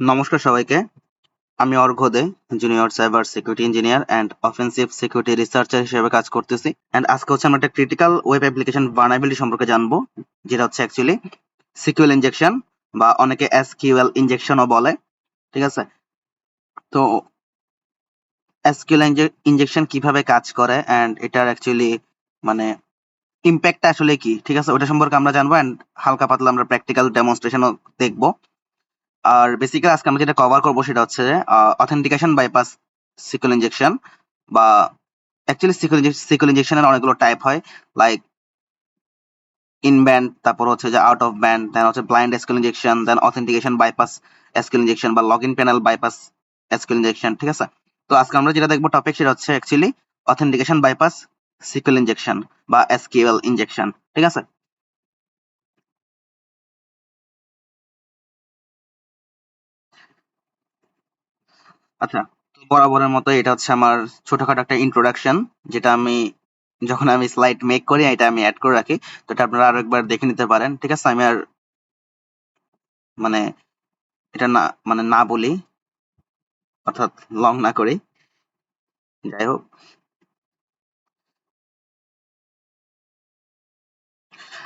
নমস্কার সবাইকে। আমি Argha De junior cyber security engineer and offensive security researcher হিসেবে কাজ করতেছি। অ্যান্ড আজকে হচ্ছে আমরা একটা ক্রিটিক্যাল ওয়েব অ্যাপ্লিকেশন ভার্নাবিলিটি সম্পর্কে জানব, যেটা হচ্ছে অ্যাকচুয়ালি সিকিউএল ইঞ্জেকশন বা অনেকে এসকিউএল ইনজেকশনও বলে, ঠিক আছে? তো এসকিউএল ইঞ্জেকশন কীভাবে কাজ করে অ্যান্ড এটার অ্যাকচুয়ালি মানে ইম্প্যাক্টটা আসলে কি? ঠিক আছে, ওটা সম্পর্কে আমরা জানব অ্যান্ড হালকা পাতলা আমরা প্র্যাকটিক্যাল ডেমনস্ট্রেশনও দেখব। আর বেসিক্যালি আজকে আমরা যেটা কভার করব সেটা হচ্ছে অথেন্টিকেশন বাইপাস সিকুল ইঞ্জেকশন বা অ্যাকচুয়ালি সিকুল সিকুল ইনজেকশনের অনেকগুলো টাইপ হয় লাইক ইন ব্যান্ড তারপর হচ্ছে যে আউট অফ ব্যান্ড দেন হচ্ছে blind SQL injection then authentication bypass SQL injection বা log in panel bypass SQL injection ঠিক আছে? তো আজকে আমরা যেটা দেখব টপিক সেটা হচ্ছে actually authentication bypass SQL injection বা এসকিউএল ইনজেকশন, ঠিক আছে? আচ্ছা তো বরাবরের মতো এটা হচ্ছে আমার ছোটখাটো একটা ইন্ট্রোডাকশন যেটা আমি যখন আমি স্লাইড মেক করি, এটা আমি অ্যাড করে রাখি। তো এটা আপনারা আরও একবার দেখে নিতে পারেন, ঠিক আছে? আমি আর মানে এটা না মানে না বলি, অর্থাৎ লং না করি। যাই হোক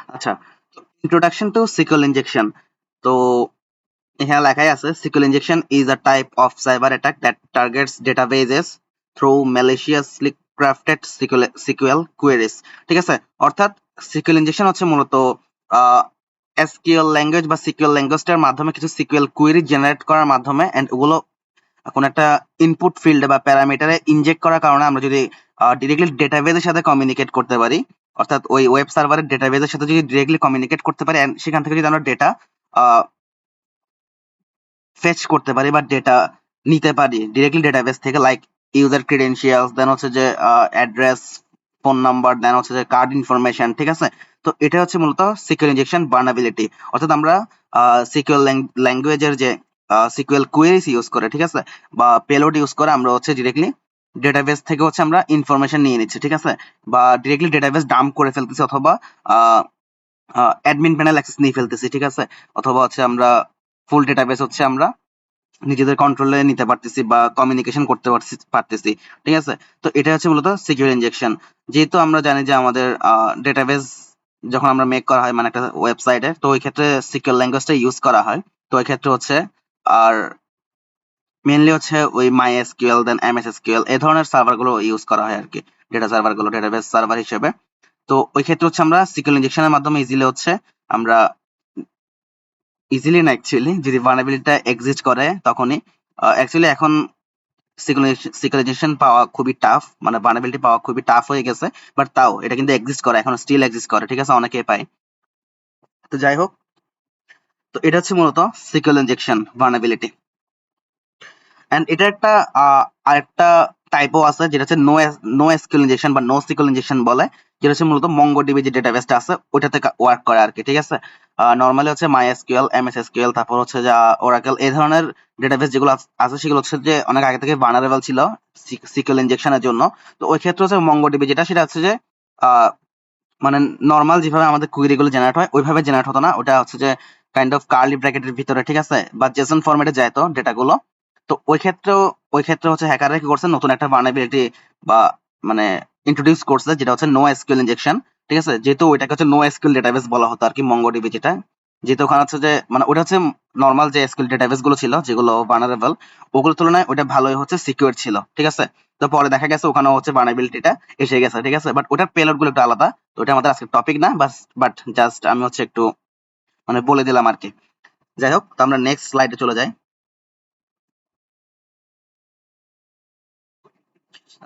আচ্ছা ইন্ট্রোডাকশন টু সিকল ইনজেকশন তো, এখানে লেখাই আছে SQL injection is a type of cyber attack that targets databases through maliciously crafted SQL queries ঠিক আছে? অর্থাৎ সিকুয়েল ইনজেকশন হচ্ছে মূলত এসকিউএল ল্যাঙ্গুয়েজ বা সিকুয়েল ল্যাঙ্গুয়েজটার মাধ্যমে কিছু সিকুয়েল কুয়েরি জেনারেট করার মাধ্যমে এন্ড ওগুলো কোনো একটা ইনপুট ফিল্ডে বা প্যারামিটারে ইনজেক্ট করার কারণে আমরা যদি ডিরেক্টলি ডেটাবেজের সাথে কমিউনিকেট করতে পারি অর্থাৎ ওই ওয়েব সার্ভারের ডেটাবেজের সাথে যদি ডিরেক্টলি কমিউনিকেট করতে পারি সেখান থেকে যদি আমরা ডেটা ফেচ করতে পারি বা ডেটা নিতে পারি ডিরেক্টলি ডেটাবেস থেকে লাইক ইউজার ক্রিডেন্সিয়ালস দেন হচ্ছে যে অ্যাড্রেস ফোন নাম্বার দেন হচ্ছে যে কার্ড ইনফরমেশন ঠিক আছে? তো এটা হচ্ছে মূলত সিকিউর ইনজেকশন বার্নাবিলিটি অর্থাৎ আমরা সিকিউর ল্যাঙ্গুয়েজের যে সিকিউএল কুয়েরিজ ইউজ করে, ঠিক আছে? বা পেলোড ইউজ করে আমরা হচ্ছে ডিরেক্টলি ডেটাবেস থেকে হচ্ছে আমরা ইনফরমেশন নিয়ে নিচ্ছি, ঠিক আছে? বা ডিরেক্টলি ডেটাবেস ডাম্প করে ফেলতেছি অথবা অ্যাডমিন প্যানেল অ্যাক্সেস নিয়ে ফেলতেছি, ঠিক আছে? অথবা হচ্ছে আমরা ফুল ডেটাবেস হচ্ছে আমরা নিজেদের কন্ট্রোলে নিতে পারতেছি বা কমিউনিকেশন করতে পারতেছি, ঠিক আছে? তো এটা হচ্ছে মূলত সিকিউর ইনজেকশন যেহেতু আমরা জানি যে আমাদের ডেটাবেস যখন আমরা মেক করা হয় মানে একটা ওয়েবসাইটে তো ওই ক্ষেত্রে সিকিউর ল্যাঙ্গুয়েজটা ইউজ করা হয়। তো ওই ক্ষেত্রে হচ্ছে আর মেনলি হচ্ছে ওই MySQL then M S SQL এই ধরনের সার্ভারগুলো ইউজ করা হয় আর কি ডেটা সার্ভারগুলো ডেটাবেস সার্ভার হিসেবে। তো ওই ক্ষেত্রে হচ্ছে আমরা সিকিউর ইনজেকশনের মাধ্যমে ইজিলি হচ্ছে আমরা ইজিলি না অ্যাকচুয়ালি যদি ভার্নাবিলিটিটা এক্সিস্ট করে তখনই অ্যাকচুয়ালি এখন সিকুলাইজেশন পাওয়া খুবই টাফ মানে ভার্নাবিলিটি পাওয়া খুবই টাফ হয়ে গেছে বাট তাও এটা কিন্তু এক্সিস্ট করে, এখন স্টিল এক্সিস্ট করে, ঠিক আছে, অনেকেই পায়। তো যাই হোক, তো এটা হচ্ছে মূলত সিকুয়াল ইনজেকশন ভার্নাবিলিটি এন্ড এটা একটা আরেকটা টাইপও আছে যেটা হচ্ছে নো নো এসকিউএল ইনজেকশন বা নো সিকুয়াল ইনজেকশন বলে, যেটা হচ্ছে মূলত মঙ্গোডিবি যে ডেটাবেসটা আছে, ওইটাতে ওয়ার্ক করে আর কি, ঠিক আছে? নর্মালি হচ্ছে মাই এসকিউএল এম এস এসকিউএল তারপর হচ্ছে যা ওরাকেল এই ধরনের ডেটাবেস যেগুলো আছে সেগুলো হচ্ছে যে অনেক আগে থেকে ভানারেবল ছিল সিকুয়াল ইনজেকশনের জন্য। তো ওই ক্ষেত্রে হচ্ছে মঙ্গোডিবি যেটা, সেটা হচ্ছে যে মানে নর্মাল যেভাবে আমাদের কুইরি গুলো জেনারেট হয়, ওইভাবে জেনারেট হতো না। ওটা হচ্ছে যে কাইন্ড অফ কার্লি ব্র্যাকেটের ভিতরে, ঠিক আছে? বা জেসন ফরম্যাটে যায় তো ডেটাগুলো তো ওই ক্ষেত্রেও, ওই ক্ষেত্রে হচ্ছে হ্যাকাররা কি করছে? নতুন একটা ভার্নাবিলিটি বা মানে ইন্ট্রোডিউস করছে, যেটা হচ্ছে নো এসকিউএল ইনজেকশন ঠিক আছে? যেহেতু ওইটাকে হচ্ছে নো এসকিউএল ডেটাবেস বলা হতো আর কি মঙ্গোডিবি যেটা, যেহেতু ওখানে হচ্ছে যে মানে ওটা হচ্ছে নর্মাল যে এসকিউএল ডেটাবেসগুলো ছিল, যেগুলো ভার্নারেবল ওগুলোর তুলনায় ওটা ভালোই হচ্ছে সিকিউর ছিল, ঠিক আছে? তো পরে দেখা গেছে ওখানে হচ্ছে ভার্নাবিলিটিটা এসে গেছে, ঠিক আছে? বাট ওটার পেলোডগুলো একটু আলাদা, তো ওটা আমাদের আজকে টপিক না বাট জাস্ট আমি হচ্ছে একটু মানে বলে দিলাম আর কি যাই হোক, তো আমরা নেক্সট স্লাইডে চলে যাই।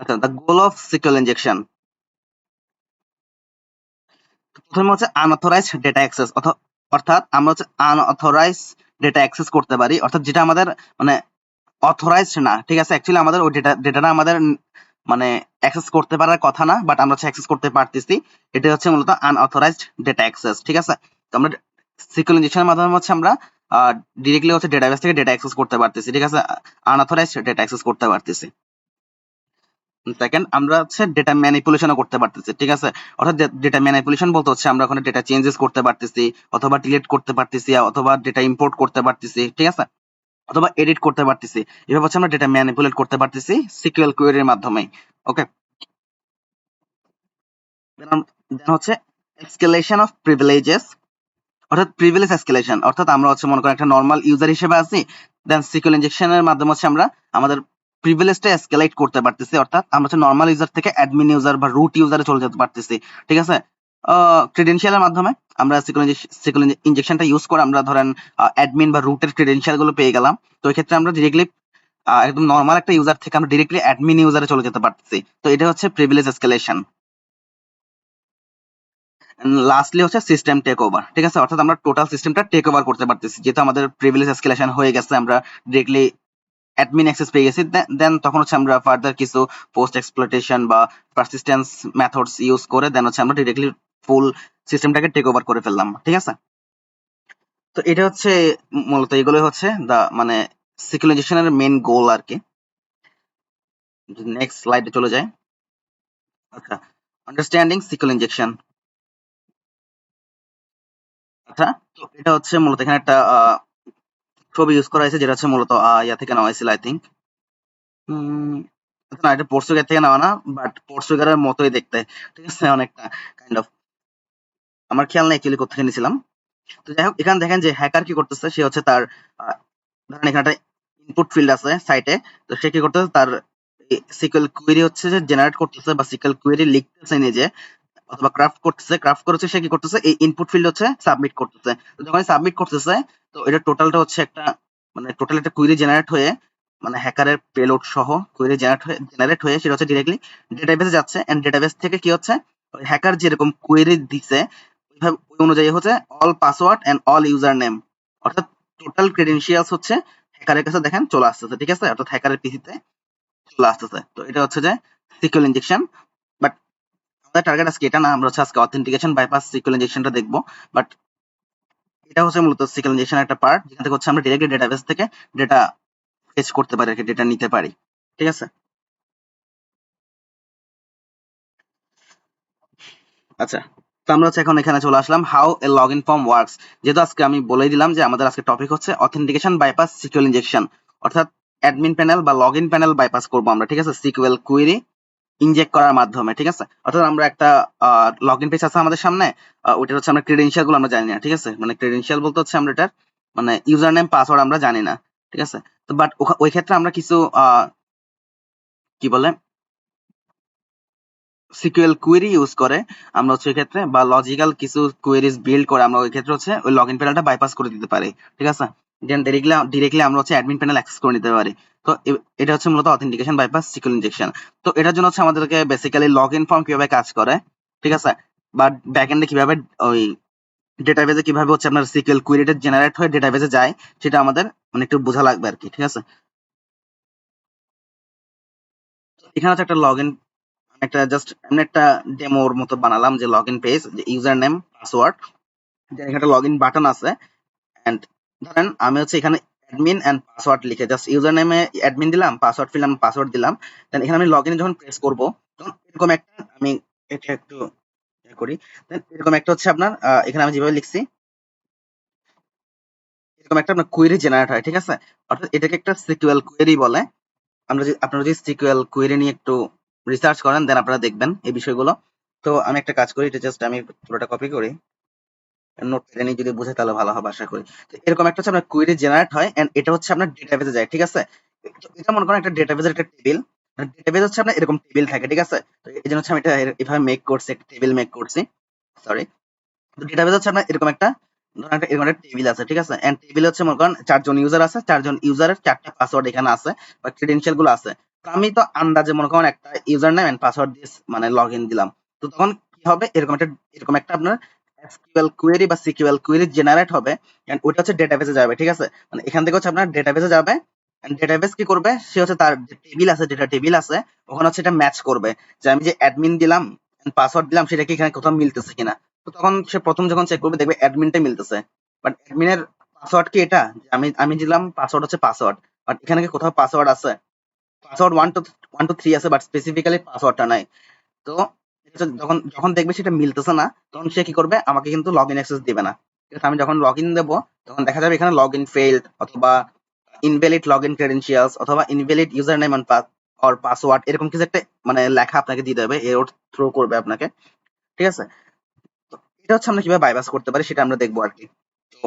আচ্ছা দ্য গোল অফ ইনজেকশন প্রথমে হচ্ছে আনঅথরাইজড ডেটা অ্যাক্সেস অর্থাৎ আমরা হচ্ছে ডেটা অ্যাক্সেস করতে পারি, অর্থাৎ যেটা আমাদের মানে অথরাইজড না, ঠিক আছে? অ্যাকচুয়ালি আমাদের ওই ডেটা ডেটাটা আমাদের মানে অ্যাক্সেস করতে পারার কথা না বাট আমরা হচ্ছে অ্যাক্সেস করতে পারতেছি। এটা হচ্ছে মূলত আনঅথরাইজড ডেটা অ্যাক্সেস ঠিক আছে? তো আমরা সিকুয়াল ইনজেকশনের মাধ্যমে হচ্ছে আমরা ডিরেক্টলি হচ্ছে ডেটাবেস থেকে ডেটা অ্যাক্সেস করতে পারতেছি, ঠিক আছে? আনঅথরাইজড ডেটা অ্যাক্সেস করতে পারতেছি। সেকেন্ড আমরা হচ্ছে ডেটা ম্যানিপুলেশনও করতে পারতেছি, ঠিক আছে? অর্থাৎ ডেটা ম্যানিপুলেশন বলতে হচ্ছে, আমরা ওখানে ডেটা চেঞ্জেস করতে পারতেছি, অথবা ডিলিট করতে পারতেছি, অথবা ডেটা ইম্পোর্ট করতে পারতেছি, ঠিক আছে? অথবা এডিট করতে পারতেছি। এভাবে হচ্ছে আমরা ডেটা ম্যানিপুলেট করতে পারতেছি সিকিউএল কোয়েরির মাধ্যমে ওকে হচ্ছে এসকেলেশন অফ প্রিভিলেজেস অর্থাৎ প্রিভিলেজ এসকেলেশন অর্থাৎ আমরা হচ্ছে মনে করেন একটা নর্মাল ইউজার হিসেবে আছি দেন সিকিউল ইনজেকশনের মাধ্যমে হচ্ছে আমরা আমাদের প্রিভিলেজটা এসকেলেট করতে পারতেছি, অর্থাৎ আমরা হচ্ছে নর্মাল ইউজার থেকে অ্যাডমিন ইউজার বা রুট ইউজারে চলে যেতে পারতেছি, ঠিক আছে? ক্রেডেনশিয়ালের মাধ্যমে আমরা সিকিউল ইনজেকশনটা ইউজ করে আমরা ধরেন অ্যাডমিন বা রুটের ক্রেডেনশিয়ালগুলো পেয়ে গেলাম। তো এক্ষেত্রে আমরা ডিরেক্টলি একদম নর্মাল একটা ইউজার থেকে আমরা ডিরেক্টলি অ্যাডমিন ইউজারে চলে যেতে পারতেছি। তো এটা হচ্ছে প্রিভিলেজ এসকেলেশন লাস্টলি হচ্ছে সিস্টেম টেক ওভার ঠিক আছে? অর্থাৎ আমরা টোটাল সিস্টেমটা টেক ওভার করতে পারতেছি, যেহেতু আমাদের প্রিভিলেজ এসকেলেশন হয়ে গেছে, আমরা ডিরেক্টলি অ্যাডমিন অ্যাক্সেস পেয়ে গেছি। দেন তখন হচ্ছে আমরা ফার্দার কিছু পোস্ট এক্সপ্লোটেশন বা পারসিস্টেন্স মেথডস ইউজ করে দেন হচ্ছে আমরা ডিরেক্টলি ফুল সিস্টেমটাকে টেক ওভার করে ফেললাম। ঠিক আছে? তো এটা হচ্ছে মূলত এগুলো হচ্ছে দা মানে সিকুলাইজেশনের মেইন গোল আর কি নেক্সট স্লাইডে চলে যায় আচ্ছা আন্ডারস্ট্যান্ডিং সিকুল ইনজেকশন আচ্ছা তো এটা হচ্ছে মূলত এখানে একটা ছবি ইউজ করা হয়েছে, যেটা হচ্ছে মূলত ইয়া থেকে নেওয়া হয়েছিল আই থিঙ্ক না, এটা পর্তুগাল থেকে নেওয়া না বাট পর্তুগালের মতোই দেখতে, ঠিক আছে, অনেকটা কাইন্ড অফ আমার খেয়াল নেই অ্যাকচুয়ালি কোথেকে নিয়েছিলাম। তো যাই হোক, এখানে দেখেন যে হ্যাকার কি করতেছে, সে হচ্ছে তার ধরেন এখানে একটা ইনপুট ফিল্ড আছে সাইটে তো সে কি করতেছে, তার সিকুয়েল কুয়েরি হচ্ছে যে জেনারেট করতেছে, বা সিকুয়েল কুয়েরি লিখতেছে নিজে অথবা ক্রাফট করতেছে ক্রাফট করেছে, সে কি করতেছে? এই ইনপুট ফিল্ড হচ্ছে সাবমিট করতেছে। তো যখন সাবমিট করতেছে, তো এটা টোটালটা হচ্ছে একটা মানে টোটাল একটা কুইরি জেনারেট হয়ে মানে হ্যাকারের পেলোড সহ কুইরি জেনারেট হয়ে জেনারেট হয়ে সেটা হচ্ছে ডিরেক্টলি ডেটাবেসে যাচ্ছে। এন্ড ডেটাবেস থেকে কি হচ্ছে? হ্যাকার যেরকম কুইরি দিছে, ওইভাবে, ওই অনুযায়ী হচ্ছে all password and all user name অর্থাৎ টোটাল ক্রেডেনশিয়ালস হচ্ছে হ্যাকারের কাছে দেখেন চলে আসতেছে, ঠিক আছে? অর্থাৎ হ্যাকারের পিসিতে চলে আসতেছে। তো এটা হচ্ছে যে সিকিউর ইনজেকশন আমাদের টার্গেট আজকে এটা না, আমরা হচ্ছে আজকে অথেন্টিকেশন বাইপাস সিকিউর ইনজেকশনটা দেখব। বাট এটা হচ্ছে মূলত সিকিউর ইনজেকশন একটা পার্ট যেখান থেকে হচ্ছে আমরা ডিরেক্টলি ডেটাবেস থেকে ডেটা ফেচ করতে পারি আর ডেটা নিতে পারি। ঠিক আছে? আচ্ছা তো আমরা হচ্ছে এখন এখানে চলে আসলাম how a log in form works যেহেতু আজকে আমি বলেই দিলাম যে আমাদের আজকে টপিক হচ্ছে অথেন্টিকেশন বাইপাস সিকুয়েল ইনজেকশন অর্থাৎ অ্যাডমিন প্যানেল বা লগ ইন প্যানেল বাইপাস করব আমরা, ঠিক আছে? সিকুয়েল কুইরি ইনজেক্ট করার মাধ্যমে, ঠিক আছে? অর্থাৎ আমরা একটা লগ ইন পেজ আছে আমাদের সামনে ওইটা হচ্ছে আমরা ক্রেডেনশিয়ালগুলো আমরা জানি না, ঠিক আছে? মানে ক্রেডেনশিয়াল বলতে হচ্ছে আমরা এটার মানে ইউজার নেম পাসওয়ার্ড আমরা জানি না, ঠিক আছে? তো বাট ওই ক্ষেত্রে আমরা কিছু কি বলে? সিকিউএল কুয়েরি ইউজ করে আমরা হচ্ছে ক্ষেত্রে, বা লজিক্যাল কিছু কুয়েরিজ বিল্ড করে আমরা ওই ক্ষেত্রে হচ্ছে ওই লগ ইন প্যানেলটা বাইপাস করে দিতে পারি, ঠিক আছে? দেন ডিরেক্টলি ডিরেক্টলি আমরা হচ্ছে অ্যাডমিন প্যানেল অ্যাক্সেস করে নিতে পারি। তো এটা হচ্ছে মূলত অথেন্টিকেশন বাইপাস সিকিউর ইনজেকশন তো এটার জন্য হচ্ছে আমাদেরকে বেসিক্যালি লগ ইন ফর্ম কীভাবে কাজ করে, ঠিক আছে? বা ব্যাক এন্ডে কীভাবে ওই ডেটাবেজে কীভাবে হচ্ছে আপনার সিকিউএল কুয়েরিটা জেনারেট হয়ে ডেটাবেজে যায়, সেটা আমাদের মানে একটু বোঝা লাগবে আর কি ঠিক আছে? এখানে হচ্ছে একটা লগ ইন একটা জাস্ট এমন একটা ডেমোর মতো বানালাম যে লগ ইন পেজ যে ইউজার নেম পাসওয়ার্ড এখানে একটা লগ ইন বাটন আছে এন্ড ধরেন আমি হচ্ছে এখানে অ্যাডমিন এন্ড পাসওয়ার্ড লিখে জাস্ট ইউজার নেমে অ্যাডমিন দিলাম পাসওয়ার্ড ফিলাম পাসওয়ার্ড দিলাম দেন এখানে আমি লগ ইনে যখন প্রেস করব, তখন এরকম একটা, আমি এটা একটু করি দেন এরকম একটা হচ্ছে আপনার এখানে আমি যেভাবে লিখছি, এরকম একটা আপনার কুয়েরি জেনারেট হয়, ঠিক আছে? অর্থাৎ এটাকে একটা সিকুয়েল কুয়েরি বলে। আমরা যদি, আপনারা যদি সিকুয়েল কুয়েরি নিয়ে একটু রিসার্চ করেন দেন আপনারা দেখবেন এই বিষয়গুলো। তো আমি একটা কাজ করি, এটা জাস্ট আমি পুরোটা কপি করি। নোট প্যাডে যদি বুঝে তাহলে ভালো হবে, আশা করি। তো এরকম একটা হচ্ছে আপনার কুয়েরি জেনারেট হয় এন্ড এটা হচ্ছে আপনার ডেটাবেসে যায়, ঠিক আছে? এটা মনে করেন একটা ডেটাবেসের একটা টেবিল ডেটাবেস হচ্ছে আপনার এরকম টেবিল থাকে, ঠিক আছে? তো এই জন্য হচ্ছে আমি এটা এভাবে মেক করছি, একটা টেবিল মেক করছি সরি তো ডেটাবেস হচ্ছে আপনার এরকম একটা একটা, এরকম একটা টেবিল আছে, ঠিক আছে? এন্ড টেবিল হচ্ছে মনে করেন চারজন ইউজার আছে, চারজন ইউজারের চারটা পাসওয়ার্ড এখানে আছে, বা ক্রেডেনশিয়ালগুলো আছে। তো আমি তো আন্দাজে মনে করেন একটা ইউজার নেম এন্ড পাসওয়ার্ড দিয়ে মানে লগ ইন দিলাম। তো তখন কি হবে? এরকম একটা এরকম একটা আপনার এসকিউএল কুয়েরি বা সিকিউএল কুয়েরি জেনারেট হবে এন্ড ওটা হচ্ছে ডেটাবেসে যাবে, ঠিক আছে? মানে এখান থেকে হচ্ছে আপনার ডেটাবেসে যাবে ডেটাবেস কি করবে? সে হচ্ছে তার টেবিল আছে, যেটা টেবিল আছে, ওখানে হচ্ছে এটা ম্যাচ করবে। যে আমি যে অ্যাডমিন দিলাম পাসওয়ার্ড দিলাম, সেটা কি এখানে কোথাও মিলতেছে কিনা? তো তখন সে প্রথম যখন চেক করবে, দেখবে অ্যাডমিনটা মিলতেছে। বাট অ্যাডমিনের পাসওয়ার্ড কি এটা? যে আমি আমি দিলাম পাসওয়ার্ড হচ্ছে পাসওয়ার্ড বাট এখানে কি কোথাও পাসওয়ার্ড আছে? Password one two one two three আছে বাট স্পেসিফিক্যালি পাসওয়ার্ডটা নাই। তো যখন যখন দেখবে সেটা মিলতেছে না, তখন সে কি করবে? আমাকে কিন্তু লগ ইন অ্যাক্সেস দিবে না। আমি যখন লগ ইন দেবো, তখন দেখা যাবে এখানে লগ ইন ফেইল্ড অথবা ইনভ্যালিড লগ ইন ক্রেডেন্সিয়ালস অথবা invalid user name and or password এরকম কিছু একটা মানে লেখা আপনাকে দিয়ে দেবে এরর থ্রো করবে আপনাকে। ঠিক আছে? এটা হচ্ছে আমরা কীভাবে বাইপাস করতে পারি, সেটা আমরা দেখব আর কি। তো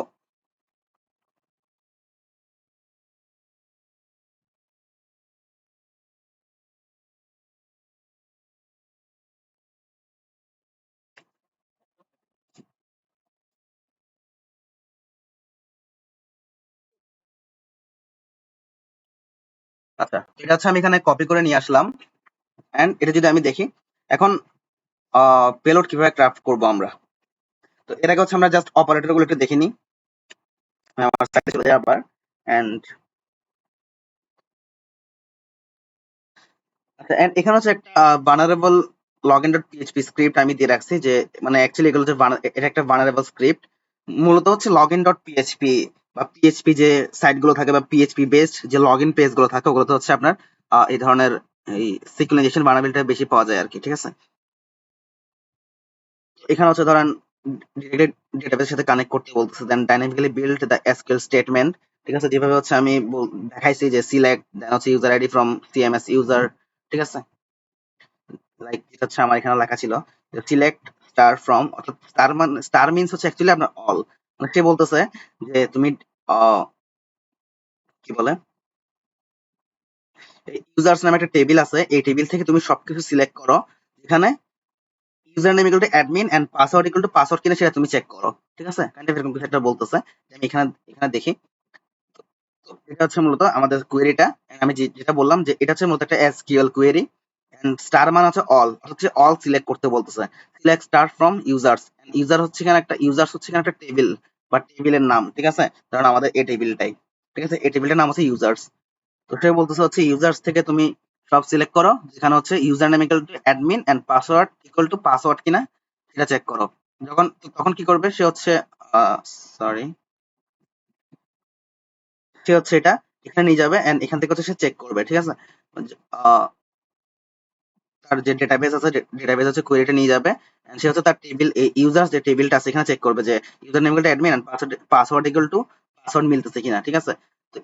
আচ্ছা এটা হচ্ছে আমি এখানে কপি করে নিয়ে আসলাম। এন্ড এটা যদি আমি দেখি, এখন পেলোড কীভাবে ক্রাফট করব আমরা? তো এর আগে হচ্ছে আমরা জাস্ট অপারেটরগুলো একটু দেখে নিই। আমার সাইটে চলে যাই আবার। এন্ড আচ্ছা এখানে হচ্ছে একটা vulnerable login dot PHP script আমি দিয়ে রাখছি যে মানে অ্যাকচুয়ালি এগুলো হচ্ছে এটা একটা ভানারেবল স্ক্রিপ্ট মূলত হচ্ছে লগইন ডট পিএইচপি বা পিএইচপি যে সাইটগুলো থাকে বা পিএইচপি বেসড যে লগইন পেজগুলো থাকে, ওগুলোতে হচ্ছে আপনার এই ধরনের এই সিকুলাইজেশন ভানারেবিলিটি বেশি পাওয়া যায় আর কি ঠিক আছে? এখানে হচ্ছে ধরেন ডেটাবেসের সাথে কানেক্ট করতে বলতেছে then dynamically build the SQL statement ঠিক আছে? যেভাবে হচ্ছে আমি দেখাইছি যে সিলেক্ট দেন হচ্ছে user ID from CMS user ঠিক আছে? লাইক যেটা হচ্ছে আমার এখানে লেখা ছিল সিলেক্ট স্টার ফ্রম অর্থাৎ স্টার মান স্টার মিনস হচ্ছে অ্যাকচুয়ালি আপনার অল মানে সে বলতেছে যে তুমি কি বলে? ইউজার্স নামে একটা টেবিল আছে। এই টেবিল থেকে তুমি সবকিছু সিলেক্ট করো। যেখানে user name equal to admin and password equal to password কিনা সেটা তুমি চেক করো। ঠিক আছে? কাইন্ড অফ এরকম কিছু একটা বলতেছে আমি এখানে এখানে দেখি। এটা হচ্ছে মূলত আমাদের কোয়েরিটা আমি যেটা বললাম যে এটা হচ্ছে মূলত একটা এসকিউএল কোয়েরি এন্ড স্টার মান হচ্ছে অল হচ্ছে অল সিলেক্ট করতে বলতেছে। Select star from users user হচ্ছে এখানে একটা ইউজার্স হচ্ছে এখানে একটা টেবিল বা টেবিলের নাম, ঠিক আছে? ধরেন আমাদের এই টেবিলটাই ঠিক আছে? এই টেবিলটার নাম হচ্ছে ইউজার্স তো সে বলতেছে হচ্ছে ইউজার্স থেকে তুমি সব সিলেক্ট করো, যেখানে হচ্ছে user name equal to admin and password equal to password কিনা, সেটা চেক করো। যখন, তখন কি করবে? সে হচ্ছে সরি সে হচ্ছে এটা, এখানে নিয়ে যাবে এন্ড এখান থেকে হচ্ছে সে চেক করবে, ঠিক আছে? তার যে ডেটাবেস আছে ডেটাবেস হচ্ছে কোয়েরিটা নিয়ে যাবে। সে হচ্ছে তার টেবিল ইউজার্স যে টেবিলটা আছে, এখানে চেক করবে যে user name admin and password password equal to password মিলতেছে কিনা, ঠিক আছে? তো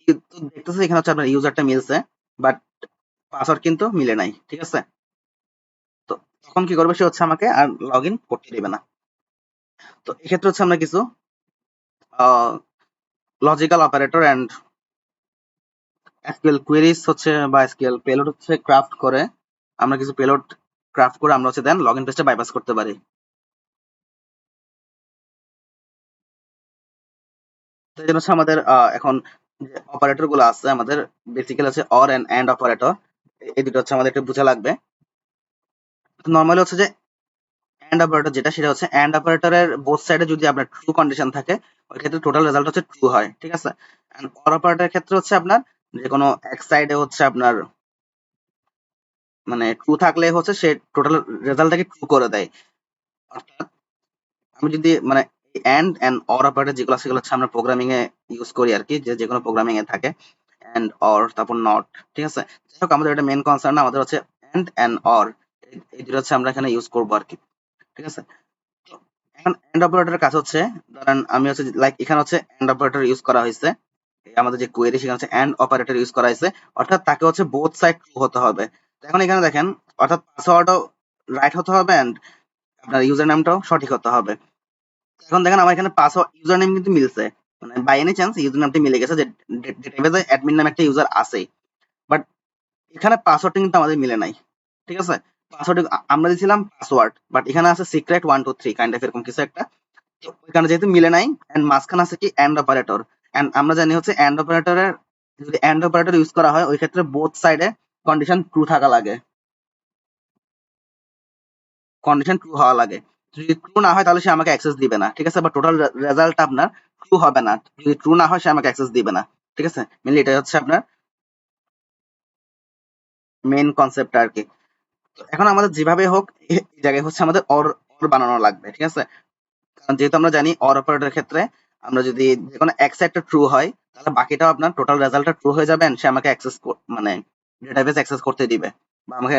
দেখতেছে এখানে হচ্ছে আপনার ইউজারটা মিলছে বাট পাসওয়ার্ড কিন্তু মিলে নাই, ঠিক আছে? তো তখন কি করবে সে হচ্ছে আমাকে আর লগ ইন করতে দেবে না। তো এক্ষেত্রে হচ্ছে আমরা কিছু logical operator and SQL queries হচ্ছে বা এসকিউএল পেলোড হচ্ছে ক্রাফট করে। আমরা কিছু পেলোড ক্রাফট করে আমরা হচ্ছে দেন লগ ইন পেজটা বাইপাস করতে পারি। আমাদের এখন যে অপারেটরগুলো আছে, আমাদের বেসিক্যালি হচ্ছে অর এন্ড এন্ড অপারেটর এই দুটো হচ্ছে আমাদের একটু বোঝা লাগবে। নর্মালি হচ্ছে যে এন্ড অপারেটর যেটা, সেটা হচ্ছে এন্ড অপারেটরের বোথ সাইডে যদি আপনার ট্রু কন্ডিশন থাকে, ওই ক্ষেত্রে টোটাল রেজাল্ট হচ্ছে ট্রু হয়, ঠিক আছে? অর অপারেটরের ক্ষেত্রে হচ্ছে আপনার যে কোনো এক সাইডে হচ্ছে আপনার মানে ট্রু থাকলে হচ্ছে সে টোটাল রেজাল্টটাকে ট্রু করে দেয়। অর্থাৎ আমি যদি মানে এন্ড এন্ড অর অপারেটর যেগুলো সেগুলো হচ্ছে আমরা প্রোগ্রামিং এ ইউজ করি আর কি, যে যে কোনো প্রোগ্রামিং এ থাকে এন্ড অর তারপর নট ঠিক আছে? যাই হোক, আমাদের এটা মেন কনসার্ন আমাদের হচ্ছে এন্ড এন্ড অর এই দুটো হচ্ছে আমরা এখানে ইউজ করব আর কি, ঠিক আছে? এখন এন্ড অপারেটরের কাজ হচ্ছে, ধরেন আমি হচ্ছে লাইক এখানে হচ্ছে এন্ড অপারেটর ইউজ করা হয়েছে আমাদের যে কোয়েরি সেখানে হচ্ছে এন্ড অপারেটর ইউজ করা হয়েছে, অর্থাৎ তাকে হচ্ছে বোথ সাইড ট্রু হতে হবে। এখন এখানে দেখেন, অর্থাৎ পাসওয়ার্ডও রাইট হতে হবে এন্ড আপনার ইউজার নামটাও সঠিক হতে হবে। এখন দেখেন আমার এখানে পাসওয়ার্ড ইউজার নেম কিন্তু মিলছে। মানে বাই এনি চান্স ইউজার নামটি মিলে গেছে, যে ডেটাবেসে অ্যাডমিন নামে একটা ইউজার আছে। বাট এখানে পাসওয়ার্ডটা কিন্তু আমাদের মিলে নাই। ঠিক আছে? পাসওয়ার্ড আমরা দিয়েছিলাম পাসওয়ার্ড বাট এখানে আছে secret one two three kind of এরকম কিছু একটা। ওইখানে যেহেতু মিলে নাই এন্ড মাঝখানে আছে কি এন্ড অপারেটর এন্ড আমরা জানি হচ্ছে এন্ড অপারেটরের যদি এন্ড অপারেটর ইউজ করা হয়, ওই ক্ষেত্রে বোথ সাইডে কন্ডিশন ট্রু থাকা লাগে। কন্ডিশন ট্রু হওয়া লাগে। যদি ট্রু না হয় তাহলে সে আমাকে অ্যাক্সেস দিবে না, ঠিক আছে? বা টোটাল রেজাল্ট আপনার ট্রু হবে না। যদি ট্রু না হয় সে আমাকে অ্যাক্সেস দিবে না, ঠিক আছে? মেনলি এটা হচ্ছে আপনার মেন কনসেপ্ট আর কি। এখন আমাদের যেভাবে হোক এই জায়গায় হচ্ছে আমাদের অর অর বানানো লাগবে, ঠিক আছে? কারণ যেহেতু আমরা জানি অর অপারেটরের ক্ষেত্রে আমরা যদি যে কোনো এক সাইডটা ট্রু হয়, তাহলে বাকিটাও আপনার টোটাল রেজাল্টটা ট্রু হয়ে যাবে সে আমাকে অ্যাক্সেস মানে ডেটাবেস অ্যাক্সেস করতে দিবে বা আমাকে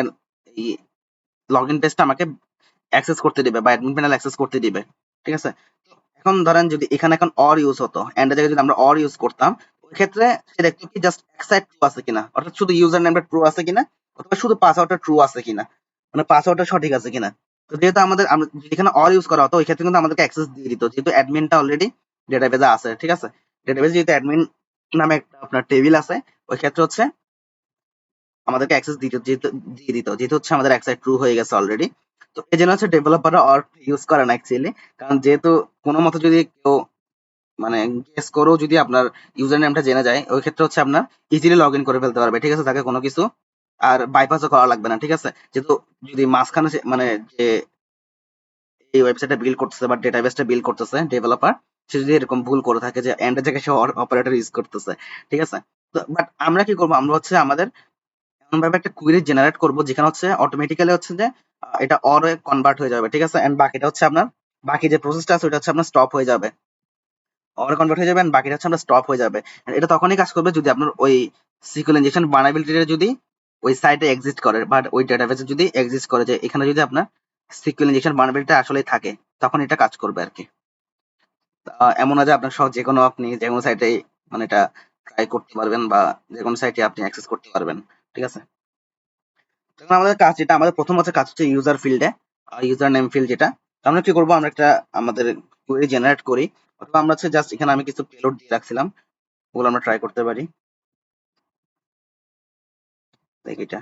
এই লগ ইন পেজটা আমাকে অ্যাক্সেস করতে দিবে বা অ্যাডমিন প্যানেল অ্যাক্সেস করতে দিবে, ঠিক আছে? এখন ধরেন যদি এখানে এখন অর ইউজ হতো এন্ডের জায়গায় যদি আমরা অর ইউজ করতাম, ওই ক্ষেত্রে সে দেখতো কি জাস্ট এক ট্রু আছে কিনা, অর্থাৎ শুধু ইউজার নেমটা ট্রু আছে কিনা, অথবা শুধু পাসওয়ার্ডটা ট্রু আছে কিনা মানে পাসওয়ার্ডটা সঠিক আছে কিনা। তো যেহেতু আমাদের এখানে অর ইউজ করা হতো, ওই ক্ষেত্রে কিন্তু আমাদেরকে অ্যাক্সেস দিয়ে দিত, যেহেতু অ্যাডমিনটা অলরেডি ডেটাবেজে আছে, ঠিক আছে? ডেটাবেজে যেহেতু অ্যাডমিন নামে একটা আপনার টেবিল আছে, ওই ক্ষেত্রে হচ্ছে আমাদেরকে অ্যাক্সেস দিত দিয়ে দিত। যেহেতু হচ্ছে আমাদের সাইড ট্রু হয়ে গেছে অলরেডি তো এই জন্য হচ্ছে ডেভেলপাররা অর ইউজ করে না অ্যাকচুয়ালি কারণ যেহেতু কোনো মতো যদি কেউ মানে গেস করেও যদি আপনার ইউজার নেমটা জেনে যায়, ওই ক্ষেত্রে হচ্ছে আপনার ইজিলি লগ ইন করে ফেলতে পারবে, ঠিক আছে? তাকে কোনো কিছু আর বাইপাসও করা লাগবে না, ঠিক আছে? যেহেতু যদি মাঝখানে মানে যে এই ওয়েবসাইটটা বিল্ড করতেছে বা ডেটাবেসটা বিল্ড করতেছে ডেভেলপার সে যদি এরকম ভুল করে থাকে যে এন্ডের জায়গায় সে অপারেটর ইউজ করতেছে, ঠিক আছে? তো বাট আমরা কি করব? আমরা হচ্ছে আমাদের এমন ভাবে একটা কুইরি জেনারেট করব, যেখানে হচ্ছে অটোমেটিক্যালি হচ্ছে যে এটা অর কনভার্ট হয়ে যাবে, ঠিক আছে? এন্ড বাকিটা হচ্ছে আপনার, বাকি যে প্রসেসটা আছে ওটা হচ্ছে আপনার স্টপ হয়ে যাবে। অর কনভার্ট হয়ে যাবে, and বাকিটা হচ্ছে আপনার স্টপ হয়ে যাবে। এটা তখনই কাজ করবে যদি আপনার ওই সিকুয়েল ইনজেকশন বানাবিলিটিটা যদি ওই সাইটে এক্সিস্ট করে বাট ওই ডেটাবেসে যদি এক্সিস্ট করে যে, এখানে যদি আপনার সিকুয়েল ইনজেকশন বানাবিলিটি আসলেই থাকে, তখন এটা কাজ করবে আর কি। এমন না যে আপনার সহ যে কোনো আপনি যে কোনো সাইটে মানে এটা ট্রাই করতে পারবেন বা যে কোনো সাইটে আপনি অ্যাক্সেস করতে পারবেন। ঠিক আছে? তখন আমাদের কাজ যেটা, আমাদের প্রথম হচ্ছে কাজ হচ্ছে ইউজার ফিল্ডে ইউজার নেম ফিল্ড যেটা। আমরা কি করব? আমরা একটা আমাদের কোয়েরি জেনারেট করি। অথবা আমরা হচ্ছে জাস্ট এখানে আমি কিছু পেলোড দিয়ে রাখছিলাম। ওগুলো আমরা ট্রাই করতে পারি। দেখ এটা।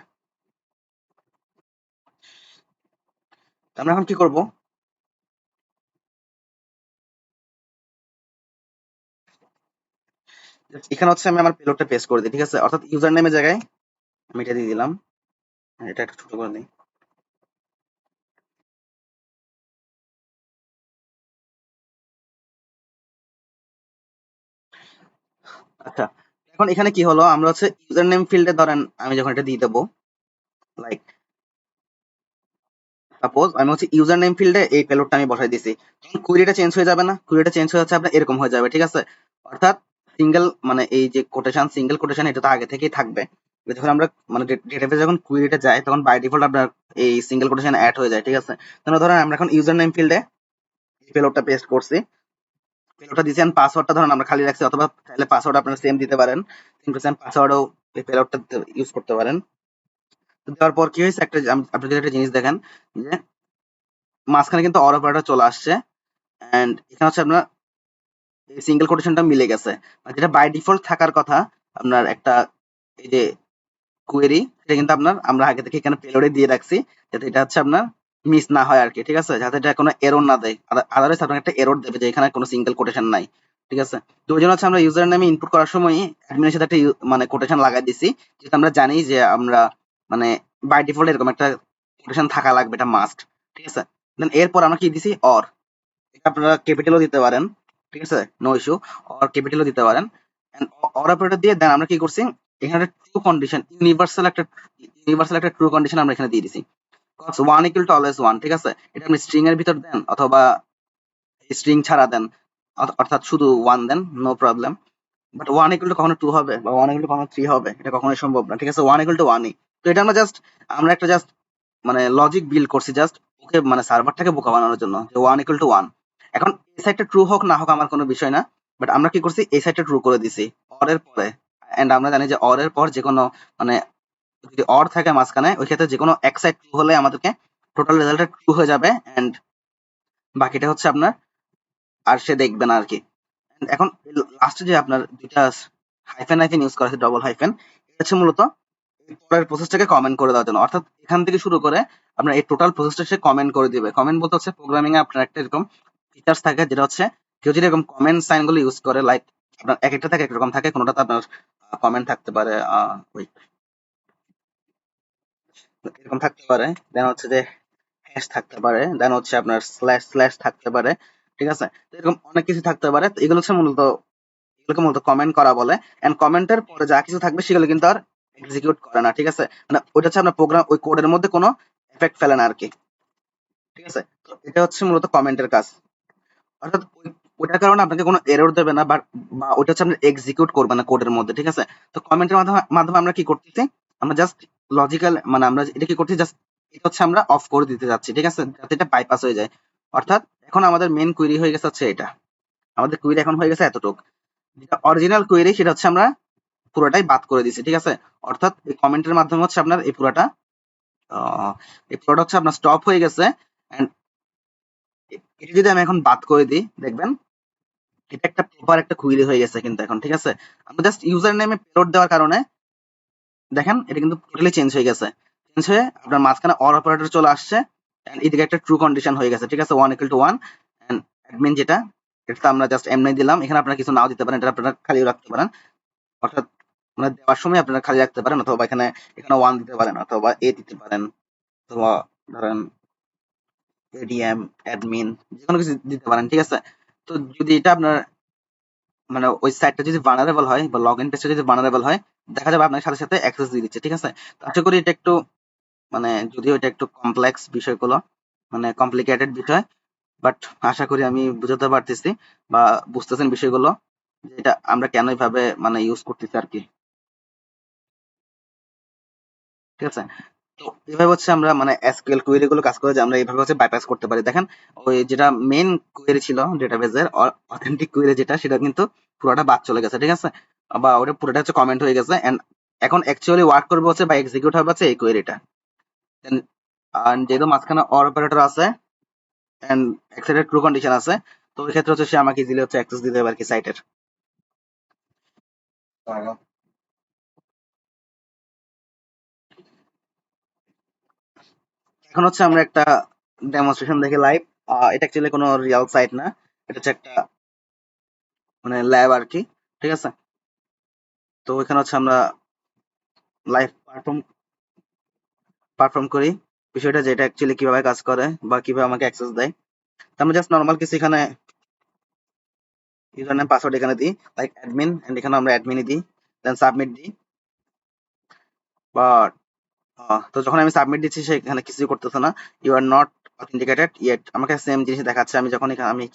আমরা এখন কি করব? এখানে হচ্ছে আমি আমার পেলোডটা পেস্ট করে দিই, ঠিক আছে? অর্থাৎ ইউজার নেমের জায়গায় আমি দিয়ে দিলাম। হ্যাঁ, এটা একটু ছোট করে দিই আচ্ছা এখন এখানে কি হলো? আমরা হচ্ছে ইউজার নেম ফিল্ডে ধরেন আমি যখন এটা দিয়ে দেবো লাইক সাপোজ আমি হচ্ছে ইউজার নেম ফিল্ডে এই পেলোডটা আমি বসাই দিছি। তখন কুইরিটা চেঞ্জ হয়ে যাবে না? কুইরিটা চেঞ্জ হয়ে যাচ্ছে আপনার এরকম হয়ে যাবে ঠিক আছে? অর্থাৎ সিঙ্গেল মানে এই যে কোটেশন সিঙ্গেল কোটেশন এটা তো আগে থেকেই থাকবে। যখন আমরা মানে ডেটাবেসে যখন কুইরিটা যায়, তখন বাই ডিফল্ট আপনার এই সিঙ্গেল কোটেশন অ্যাড হয়ে যায়, ঠিক আছে? তাহলে ধরেন আমরা এখন ইউজার নেম ফিল্ডে পেলোডটা পেস্ট করছি। পেলোডটা দিয়েছি আর পাসওয়ার্ডটা ধরেন আমরা খালি রাখছি, অথবা তাহলে পাসওয়ার্ড আপনারা সেম দিতে পারেন। সেম পাসওয়ার্ডও এই পেলোডটা ইউজ করতে পারেন। দেওয়ার পর কি হয়েছে? একটা আপনি যদি একটা জিনিস দেখেন, যে মাঝখানে কিন্তু অর অপারেটর চলে আসছে এন্ড এখানে হচ্ছে আপনার সিঙ্গেল কোটেশনটা মিলে গেছে। মানে যেটা বাই ডিফল্ট থাকার কথা, আপনার একটা এই যে কোয়েরি সেটা কিন্তু আপনার আমরা আগে থেকে এখানে পেলোডে দিয়ে রাখছি, যাতে এটা হচ্ছে আপনার মিস না হয় আর কি ঠিক আছে? যাতে এটা কোনো এরর না দেয়। আদারওয়াইজ আপনার একটা এরর দেবে যে এখানে কোনো সিঙ্গেল কোটেশন নাই, ঠিক আছে? জন্য হচ্ছে আমরা ইউজার নেমে ইনপুট করার সময় অ্যাডমিনের সাথে একটা মানে কোটেশন লাগাই দিছি, যেহেতু আমরা জানি যে আমরা মানে বাই ডিফল্ট এরকম একটা কোটেশন থাকা লাগবে, এটা মাস্ট ঠিক আছে? দেন এরপর আমরা কি দিছি? অর এটা আপনারা ক্যাপিটালও দিতে পারেন, ঠিক আছে? নো ইস্যু অর ক্যাপিটালও দিতে পারেন। অর অপারেটর দিয়ে দেন আমরা কি করছি? এখানে ট্রু কন্ডিশন ইউনিভার্সাল একটা ইউনিভার্সাল একটা ট্রু কন্ডিশন আমরা এখানে দিয়ে দিছি। Cause one equal to always one ঠিক আছে? এটা আপনি স্ট্রিং এর ভিতর দেন অথবা স্ট্রিং ছাড়া দেন অর্থাৎ শুধু one then no problem but one equal কখনো টু হবে বা ওয়ান ইকুয়াল কখনো থ্রি হবে, এটা কখনোই সম্ভব না, ঠিক আছে? ওয়ান ইকুয়াল টু ওয়ানই তো এটা আমরা জাস্ট আমরা একটা জাস্ট মানে লজিক বিল্ড করছি জাস্ট ওকে মানে সার্ভারটাকে বোকা বানানোর জন্য, যে ওয়ান ইকুয়াল টু ওয়ান এখন এই সাইডটা ট্রু হোক না হোক, আমার কোনো বিষয় না। বাট আমরা কি করছি? এই সাইডটা ট্রু করে দিছি। অর এর পরে এন্ড আমরা জানি যে অর এর পর যে কোনো মানে যদি অর থাকে মাঝখানে, ওই ক্ষেত্রে যে কোনো এক সাইড ট্রু হলে আমাদেরকে টোটাল রেজাল্টটা ট্রু হয়ে যাবে এন্ড বাকিটা হচ্ছে আপনার আর সে দেখবে না আর কি এখন লাস্টে যে আপনার দুইটা হাইফেন হাইফেন ইউজ করা আছে ডবল হাইফেন এটা হচ্ছে মূলত পরের প্রসেসটাকে কমেন্ট করে দেওয়ার জন্য। অর্থাৎ এখান থেকে শুরু করে আপনার এই টোটাল প্রসেসটা সে কমেন্ট করে দিবে। কমেন্ট বলতে হচ্ছে প্রোগ্রামিং এ আপনার একটা এরকম ফিচার্স থাকে, যেটা হচ্ছে কেউ যদি এরকম কমেন্ট সাইনগুলো ইউজ করে লাইক আপনার এক একটা থাকে একরকম থাকে কোনোটাতে আপনার কমেন্ট থাকতে পারে ওই এরকম থাকতে পারে দেন হচ্ছে যে হ্যাশ থাকতে পারে দেন হচ্ছে আপনার স্ল্যাশ স্ল্যাশ থাকতে পারে, ঠিক আছে? এরকম অনেক কিছু থাকতে পারে এগুলো হচ্ছে মূলত, এগুলোকে মূলত কমেন্ট করা বলে এন্ড কমেন্টের পরে যা কিছু থাকবে সেগুলো কিন্তু আর এক্সিকিউট করে না, ঠিক আছে? মানে ওইটা হচ্ছে আপনার প্রোগ্রাম ওই কোডের মধ্যে কোনো এফেক্ট ফেলে না আর কি, ঠিক আছে? তো এটা হচ্ছে মূলত কমেন্টের কাজ। অর্থাৎ ওই- ওইটার কারণে আপনাকে কোনো এরর দেবে না বা ওইটা হচ্ছে আপনি এক্সিকিউট করবে না কোডের মধ্যে, ঠিক আছে? তো কমেন্টের মাধ্যমে আমরা কি করতেছি? আমরা জাস্ট লজিক্যাল মানে আমরা এটা কি করছি জাস্ট এটা হচ্ছে আমরা অফ করে দিতে যাচ্ছি, ঠিক আছে? যাতে এটা বাইপাস হয়ে যায়। অর্থাৎ এখন আমাদের মেন কুইরি হয়ে গেছে হচ্ছে এটা। আমাদের কুইরি এখন হয়ে গেছে এতটুক। যেটা অরিজিনাল কুইরি সেটা হচ্ছে আমরা পুরোটাই বাদ করে দিছি ঠিক আছে? অর্থাৎ এই কমেন্টের মাধ্যমে হচ্ছে আপনার এই পুরোটা এই পুরোটা হচ্ছে আপনার স্টপ হয়ে গেছে। এন্ড এটা যদি আমি এখন বাদ করে দিই, দেখবেন এটা একটা প্রপার একটা কুইরি হয়ে গেছে কিন্তু এখন, ঠিক আছে? আমরা জাস্ট ইউজার নেমে পেলোড দেওয়ার কারণে, দেখেন, এটা কিন্তু টোটালি চেঞ্জ হয়ে গেছে। চেঞ্জ হয়ে আপনার মাঝখানে অর অপারেটর চলে আসছে এদিকে একটা ট্রু কন্ডিশন হয়ে গেছে, ঠিক আছে? One equal to one admin যেটা এটা আমরা জাস্ট এমনি দিলাম। এখানে আপনারা কিছু নাও দিতে পারেন, এটা আপনারা খালি রাখতে পারেন। অর্থাৎ মানে দেওয়ার সময় আপনারা খালি রাখতে পারেন, অথবা এখানে এখানে ওয়ান দিতে পারেন, অথবা এ দিতে পারেন, অথবা ধরেন এডিএম অ্যাডমিন যে কোনো কিছু দিতে পারেন, ঠিক আছে? তো যদি এটা আপনার মানে ওই সাইটটা যদি ভানারেবল হয় বা লগ ইন পেজটা যদি ভানারেবল হয়, দেখা যাবে আপনার সাথে সাথে অ্যাক্সেস দিয়ে দিচ্ছে, ঠিক আছে? আশা করি এটা একটু মানে যদিও এটা একটু কমপ্লেক্স বিষয়গুলো মানে কমপ্লিকেটেড বিষয় বাট আশা করি আমি বুঝাতে পারতেছি বা বুঝতেছেন বিষয়গুলো, যে এটা আমরা কেন এইভাবে মানে ইউজ করতেছি আর কি। ঠিক আছে? তো এভাবে হচ্ছে আমরা মানে এসকিউএল কোয়েরি গুলো কাজ করে যে আমরা এইভাবে হচ্ছে বাইপাস করতে পারি। দেখেন, ওই যেটা মেইন কোয়েরি ছিল ডেটাবেজের অথেন্টিক কোয়েরি যেটা, সেটা কিন্তু পুরোটা বাদ চলে গেছে, ঠিক আছে? বা ওটা পুরোটা হচ্ছে কমেন্ট হয়ে গেছে। এন্ড এখন অ্যাকচুয়ালি ওয়ার্ক করবে হচ্ছে বা এক্সিকিউট হবে হচ্ছে এই কোয়েরিটা আর যেহেতু মাঝখানে অর অপারেটর আছে এন্ড এক্সেটেড ট্রু কন্ডিশন আছে, তো ওই ক্ষেত্রে হচ্ছে সে আমাকে ইজিলি হচ্ছে অ্যাক্সেস দিতে আর কি সাইটের এখন হচ্ছে আমরা একটা ডেমনস্ট্রেশন দেখি লাইভ এটা অ্যাকচুয়ালি কোনো রিয়াল সাইট না, এটা হচ্ছে একটা মানে ল্যাব আর কি ঠিক আছে? তো এখানে হচ্ছে আমরা লাইভ পারফর্ম পারফর্ম করি। বিষয়টা যেটা অ্যাকচুয়ালি কীভাবে কাজ করে বা কীভাবে আমাকে অ্যাক্সেস দেয়। তো আমরা জাস্ট নর্মাল কিছু এখানে ইউজার নেম পাসওয়ার্ড এখানে দিই লাইক অ্যাডমিন এন্ড এখানে আমরা অ্যাডমিনই দিই দেন সাবমিট দিই। বাট তো যখন আমি সাবমিট দিচ্ছি সেখানে কিছু করতেছে না। You are not authenticated yet আমাকে সেম জিনিস দেখাচ্ছে। আমি যখন আমি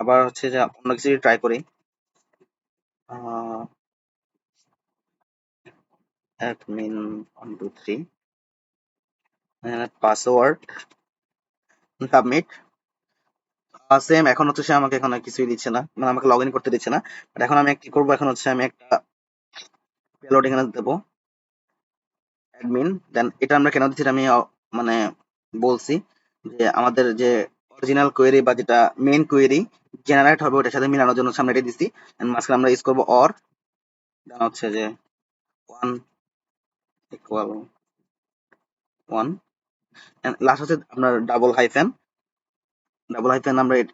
আবার হচ্ছে যে অন্য কিছু ট্রাই করি admin one two three password submit same এখন হচ্ছে সে আমাকে এখন কিছুই দিচ্ছে না। মানে আমাকে লগ ইন করতে দিচ্ছে না। বাট এখন আমি কি করব? এখন হচ্ছে আমি একটা পেলোড এখানে দেবো। অ্যাডমিন দেন এটা আমরা কেন দিচ্ছি আমি মানে বলছি যে আমাদের যে অরিজিনাল কোয়েরি বা যেটা মেইন কোয়েরি জেনারেট হবে ওটার সাথে মিলানোর জন্য আমরা এটা দিচ্ছি এন্ড মাঝখানে আমরা ইউজ করব অর দেন হচ্ছে যে ওয়ান ইকুয়াল ওয়ান লাস্ট হচ্ছে আপনার ডাবল হাইফেন ডাবল হাইফেন আমরা এটা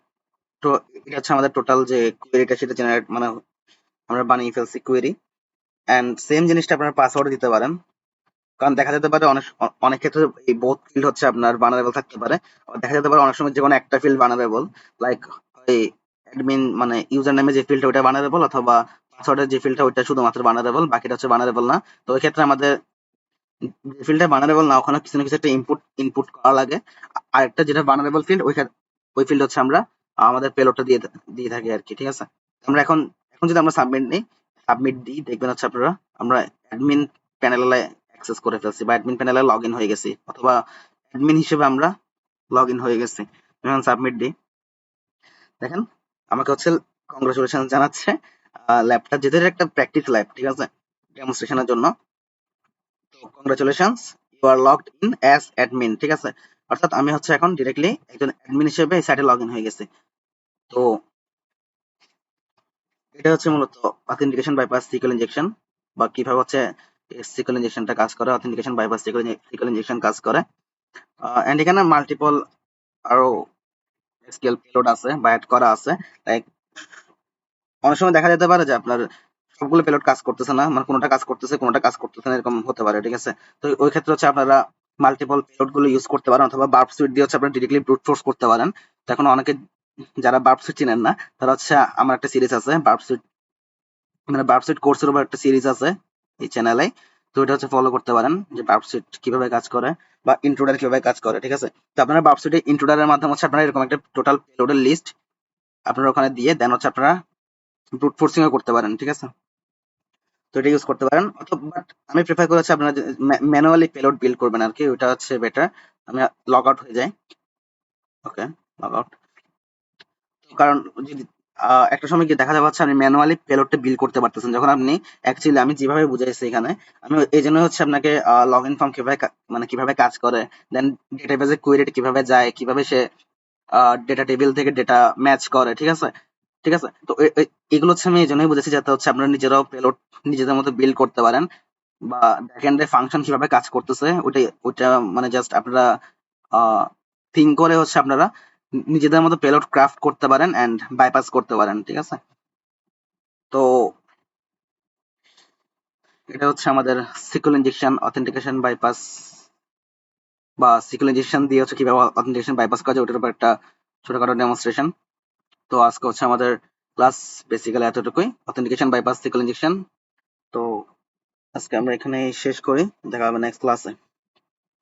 হচ্ছে আমাদের টোটাল যে কোয়েরিটা সেটা জেনারেট মানে আমরা বানিয়ে ফেলছি কোয়েরি এন্ড সেম জিনিসটা আপনারা পাসওয়ার্ড দিতে পারেন কারণ দেখা যেতে পারে অনেক অনেক ক্ষেত্রে এই বোথ ফিল্ড হচ্ছে আপনার বানারেবল থাকতে পারে। দেখা যেতে পারে অনেক সময় যে কোনো একটা ফিল্ড বানারেবল লাইক এই অ্যাডমিন মানে ইউজার নেমে যে ফিল্ডটা ওটা বানারেবল অথবা পাসওয়ার্ডের যে ফিল্ডটা ওইটা শুধুমাত্র বানারেবল বাকিটা হচ্ছে বানারেবল না। তো ওই ক্ষেত্রে আমাদের যে ফিল্ডটা বানারেবল না ওখানে কিছু না কিছু একটা ইনপুট ইনপুট করা লাগে। আর একটা যেটা বানারেবল ফিল্ড ওই ওই ফিল্ড হচ্ছে আমরা, আমাদের পেলোডটা দিয়ে দিয়ে থাকি আর কি ঠিক আছে? আমরা এখন এখন যদি আমরা সাবমিট নিই সাবমিট দিই, দেখবেন হচ্ছে আপনারা, আমরা অ্যাডমিন প্যানেলে অ্যাক্সেস করে ফেলছি বা অ্যাডমিন প্যানেলে লগ হয়ে গেছি অথবা অ্যাডমিন হিসেবে আমরা লগ হয়ে গেছি। এখন সাবমিট দিই। দেখেন, আমাকে হচ্ছে কংগ্রেচুলেশন জানাচ্ছে। ল্যাবটা যেদের একটা প্র্যাকটিস ল্যাব ঠিক আছে? ডেমনস্ট্রেশনের জন্য। তো congratulations you are logged in as admin ঠিক আছে? অর্থাৎ আমি হচ্ছে এখন ডিরেক্টলি একজন অ্যাডমিন হিসেবে এই সাইটে লগ হয়ে গেছি। তো এটা হচ্ছে মূলত অথেন্টিকেশন বাইপাস সিকুয়েল ইনজেকশন বা কীভাবে হচ্ছে সিকুয়েল ইনজেকশনটা কাজ করে অথেন্টিকেশন বাইপাস সিকুয়েল ইনজেকশন কাজ করে। এন্ড এখানে মাল্টিপল আরও স্কেল পেলোড আছে বা অ্যাড করা আছে। লাইক অনেক সময় দেখা যেতে পারে যে আপনার সবগুলো পেলোড কাজ করতেছে না মানে কোনোটা কাজ করতেছে, কোনোটা কাজ করতেছে না, এরকম হতে পারে, ঠিক আছে? তো ওই ক্ষেত্রে হচ্ছে আপনারা মাল্টিপল পেলোডগুলো ইউজ করতে পারেন অথবা বার্ব সুইট দিয়ে হচ্ছে আপনারা ডিরেক্টলি ব্রুট ফোর্স করতে পারেন। তো এখন অনেকে যারা বার্ব সুইট চিনেন না, তারা হচ্ছে আমার একটা সিরিজ আছে বার্ব সুইট মানে বার্ব সুইট কোর্সের উপর একটা সিরিজ আছে। এই চ্যানেলে তো এটা হচ্ছে ফলো করতে পারেন যে বার্ব সুইট কীভাবে কাজ করে বা ইন্ট্রোডার কীভাবে কাজ করে, ঠিক আছে? তো আপনারা সুইটের ইন্ট্রোডারের মাধ্যমে হচ্ছে আপনারা এরকম একটা টোটাল পেলোডের লিস্ট আপনারা ওখানে দিয়ে দেন হচ্ছে আপনারা ব্রুট ফোর্সিংও করতে পারেন, ঠিক আছে? তো এটা ইউজ করতে পারেন। অথবা বাট আমি প্রেফার করেছি আপনারা ম্যানুয়ালি পেলোড বিল্ড করবেন আর কি ওটা হচ্ছে বেটার আমি লগ আউট হয়ে যাই। ওকে লগ আউট কারণ যদি একটা সময় কি দেখা যাচ্ছে আপনি ম্যানুয়ালি পেলোডটা বিল করতে পারতেছেন। যখন আপনি অ্যাকচুয়ালি আমি যেভাবে বুঝাইছি এখানে, আমি এই জন্য হচ্ছে আপনাকে লগ ইন ফর্ম কীভাবে মানে কীভাবে কাজ করে দেন ডেটাবেজে কোয়েরিটা কীভাবে যায়, কীভাবে সে ডেটা টেবিল থেকে ডেটা ম্যাচ করে, ঠিক আছে? ঠিক আছে? তো এগুলো হচ্ছে আমি এই জন্যই বুঝেছি যাতে হচ্ছে আপনারা নিজেরাও পেলোড নিজেদের মতো বিল করতে পারেন, বা ব্যাকএন্ডে ফাংশন কীভাবে কাজ করতেছে, ওটাই, ওটা মানে জাস্ট আপনারা থিঙ্ক করে হচ্ছে আপনারা নিজেদের মতো পেলোড ক্রাফট করতে পারেন এন্ড বাইপাস করতে পারেন, ঠিক আছে? তো এটা হচ্ছে আমাদের সিকুল ইনজেকশন অথেন্টিকেশন বাইপাস বা সিকুল ইঞ্জেকশন দিয়ে হচ্ছে কীভাবে অথেন্টিকেশন বাইপাস করা যায়, ওটার উপর একটা ছোটখাটো ডেমনস্ট্রেশন তো আজকে হচ্ছে আমাদের ক্লাস বেসিক্যালি এতটুকুই। অথেন্টিকেশন বাইপাস সিকুল ইনজেকশন তো আজকে আমরা এখানে শেষ করি। দেখা হবে নেক্সট ক্লাসে